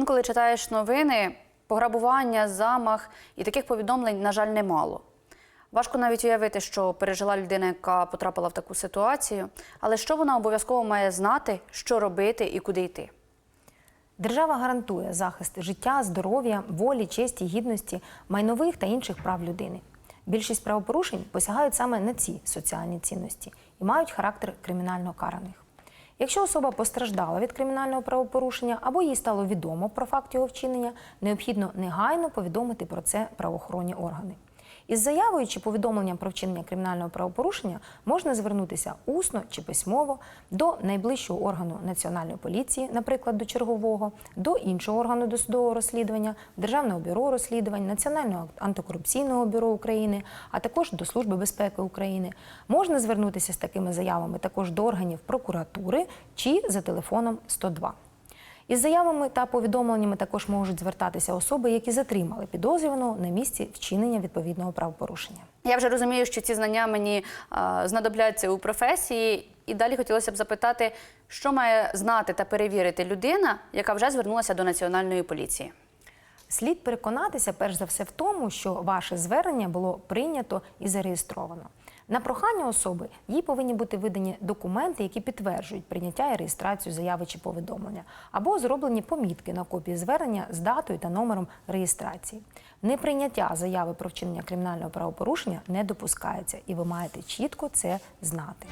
Інколи читаєш новини, пограбування, замах і таких повідомлень, на жаль, немало. Важко навіть уявити, що пережила людина, яка потрапила в таку ситуацію, але що вона обов'язково має знати, що робити і куди йти. Держава гарантує захист життя, здоров'я, волі, честі, гідності, майнових та інших прав людини. Більшість правопорушень посягають саме на ці соціальні цінності і мають характер кримінально караних. Якщо особа постраждала від кримінального правопорушення або їй стало відомо про факт його вчинення, необхідно негайно повідомити про це правоохоронні органи. Із заявою чи повідомленням про вчинення кримінального правопорушення можна звернутися усно чи письмово до найближчого органу національної поліції, наприклад, до чергового, до іншого органу досудового розслідування, Державного бюро розслідувань, Національного антикорупційного бюро України, а також до Служби безпеки України. Можна звернутися з такими заявами також до органів прокуратури чи за телефоном 102. Із заявами та повідомленнями також можуть звертатися особи, які затримали підозрюваного на місці вчинення відповідного правопорушення. Я вже розумію, що ці знання мені а, знадобляться у професії, і далі хотілося б запитати, що має знати та перевірити людина, яка вже звернулася до національної поліції. Слід переконатися, перш за все, в тому, що ваше звернення було прийнято і зареєстровано. На прохання особи їй повинні бути видані документи, які підтверджують прийняття і реєстрацію заяви чи повідомлення, або зроблені помітки на копії звернення з датою та номером реєстрації. Неприйняття заяви про вчинення кримінального правопорушення не допускається, і ви маєте чітко це знати.